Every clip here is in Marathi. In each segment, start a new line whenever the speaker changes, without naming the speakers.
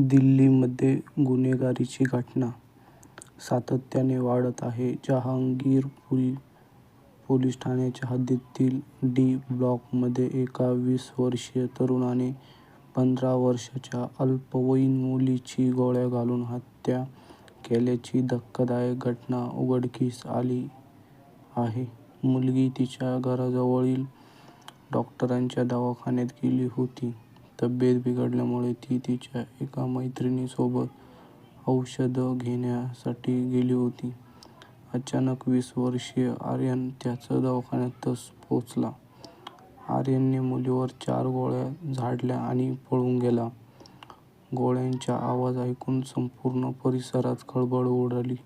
दिल्लीमध्ये गुन्हेगारीची घटना सातत्याने वाढत आहे. जहांगीरपुरी पोलीस ठाण्याच्या हद्दीतील डी ब्लॉकमध्ये एका वीस वर्षीय तरुणाने पंधरा वर्षांच्या अल्पवयीन मुलीची गोळ्या घालून हत्या केल्याची धक्कादायक घटना उघडकीस आली आहे. मुलगी तिच्या घराजवळील डॉक्टरांच्या दवाखान्यात गेली होती. तब्येत बिघडल्यामुळे ती तिच्या एका मैत्रिणीसोबत औषधं घेण्यासाठी गेली होती. अचानक वीस वर्षीय आर्यन त्याच दवाखान्यातच पोचला आर्यनने मुलीवर चार गोळ्या झाडल्या आणि पळून गेला. गोळ्यांचा आवाज ऐकून संपूर्ण परिसरात खळबळ उडाली.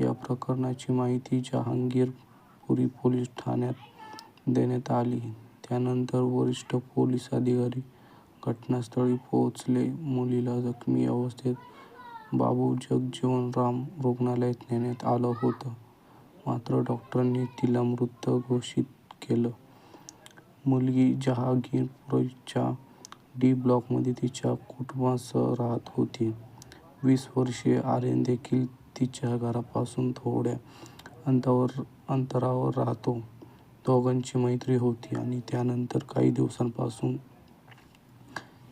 या प्रकरणाची माहिती जहांगीरपुरी पोलीस ठाण्यात देण्यात आली. त्यानंतर वरिष्ठ पोलीस अधिकारी घटनास्थळी पोहोचले. मुलीला जखमी अवस्थेत बाबू जगजीवनराम रुग्णालयात नेण्यात आलं होतं. मात्र डॉक्टरांनी तिला मृत घोषित केलं. मुलगी जहांगीरपुरीच्या डी ब्लॉकमध्ये तिच्या कुटुंबासह राहत होती. वीस वर्षीय आर्यन देखील तिच्या घरापासून थोड्या अंतरावर राहतो. दोघांची मैत्री होती आणि त्यानंतर काही दिवसांपासून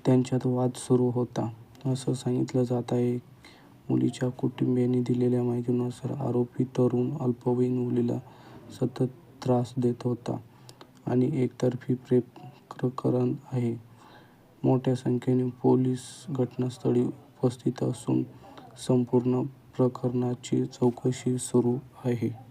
त्यांच्यात वाद सुरू होता, असं सांगितलं जात आहे. मुलीच्या कुटुंबीयांनी दिलेल्या माहितीनुसार आरोपी तरुण अल्पवयीन मुलीला सतत त्रास देत होता आणि एकतर्फी प्रेम प्रकरण आहे. मोठ्या संख्येने पोलीस घटनास्थळी उपस्थित असून संपूर्ण प्रकरणाची चौकशी सुरू आहे.